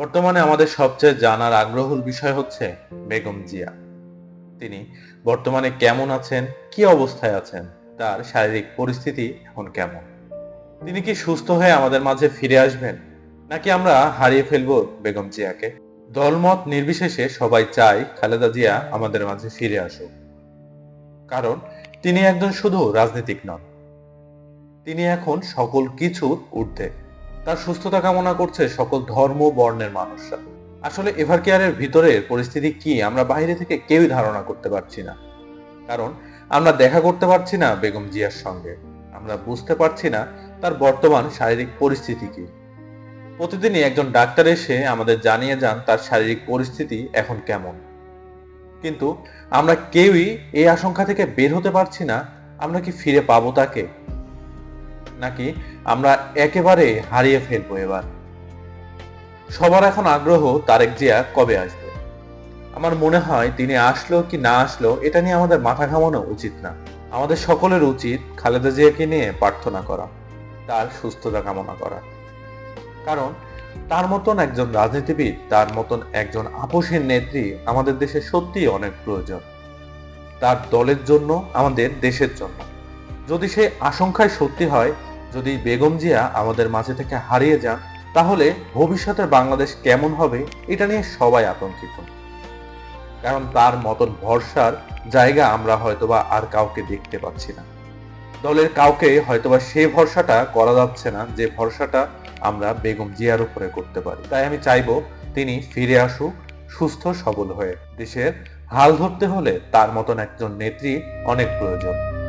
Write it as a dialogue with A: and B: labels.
A: বর্তমানে আমাদের সবচেয়ে জানার আগ্রহের বিষয় হচ্ছে বেগম জিয়া। তিনি বর্তমানে কেমন আছেন, কি অবস্থায় আছেন, তার শারীরিক পরিস্থিতি এখন কেমন? তিনি কি সুস্থ হয়ে আমাদের মাঝে ফিরে আসবেন, নাকি আমরা হারিয়ে ফেলব বেগম জিয়াকে? দলমত নির্বিশেষে সবাই চায় খালেদা জিয়া আমাদের মাঝে ফিরে আসুক। কারণ তিনি একজন শুধু রাজনীতিক নন, তিনি এখন সকল কিছুর ঊর্ধ্বে। তার সুস্থতা কামনা করছে সকল ধর্ম, বর্ণের মানুষরা। আসলে এভার কেয়ারের ভিতরের পরিস্থিতি কি, আমরা বাইরে থেকে কেউই ধারণা করতে পারছি না। কারণ আমরা দেখা করতে পারছি না বেগম জিয়ার সঙ্গে। আমরা বুঝতে পারছি না তার বর্তমান শারীরিক পরিস্থিতি কি। প্রতিদিনই একজন ডাক্তার এসে আমাদের জানিয়ে যান তার শারীরিক পরিস্থিতি এখন কেমন। কিন্তু আমরা কেউই এই আশঙ্কা থেকে বের হতে পারছি না, আমরা কি ফিরে পাবো তাকে? নাকি আমরা একেবারে হারিয়ে ফেলব এবার? সবার এখন আগ্রহ তারেক জিয়া কবে আসবে? আমার মনে হয় তিনি আসলো কি না আসলো এটা নিয়ে আমাদের মাথা ঘামানো উচিত না। আমাদের সকলের উচিত খালেদা জিয়াকে নিয়ে প্রার্থনা করা, তার সুস্থতা কামনা করা। কারণ তার মতন একজন রাজনীতিবিদ, তার মতন একজন আপোষের নেত্রী আমাদের দেশে সত্যিই অনেক প্রয়োজন। তার দলের জন্য, আমাদের দেশের জন্য। যদি সেই আশঙ্কায় সত্যি হয় যদি বেগম জিয়া আমাদের মাঝে থেকে হারিয়ে যান, তাহলে ভবিষ্যতের বাংলাদেশ কেমন হবে এটা নিয়ে সবাই আতঙ্কিত। কারণ তার মতন ভরসার জায়গা আমরা হয়তোবা আর কাউকে দেখতে পাচ্ছি না। দলের কাউকে হয়তোবা সেই ভরসাটা করা যাচ্ছে না যে ভরসাটা আমরা বেগম জিয়ার উপরে করতে পারি। তাই আমি চাইব তিনি ফিরে আসুক, সুস্থ, সবল হয়ে দেশের হাল ধরতে হলে তার মতন একজন নেত্রী অনেক প্রয়োজন।